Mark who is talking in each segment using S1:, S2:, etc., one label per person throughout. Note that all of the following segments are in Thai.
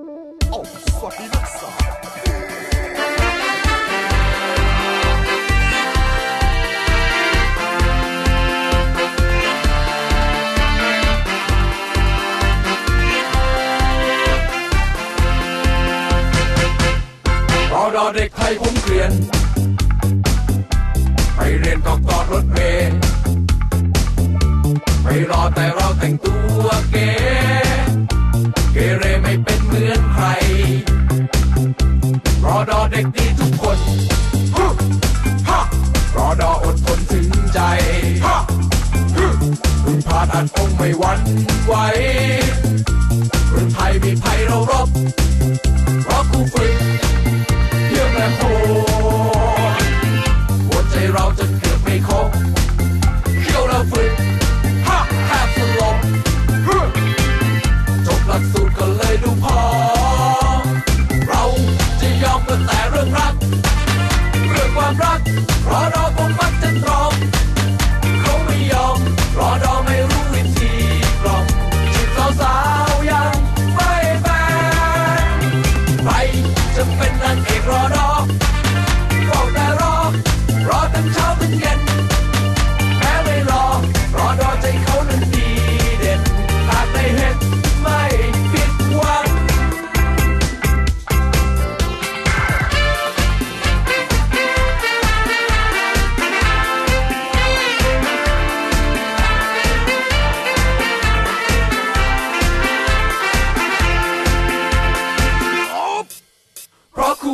S1: Oh, Swahilasa. Rao đo đếch นไปเรียนกอกกอรถเมไปรอแต่เราแต่งตัวเก๋เกเรไม่เป็น เหมือนใคร รอดอเด็กดีทุกคนรอดออดทนถึงใจพึ่งพาดอัดองไม่วันไหว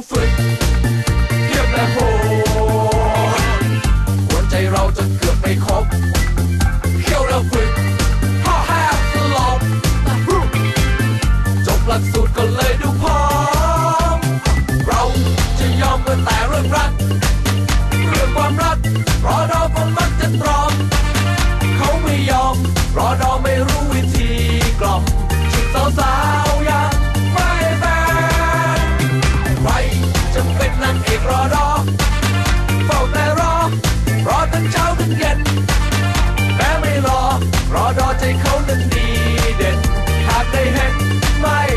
S1: fui hey, my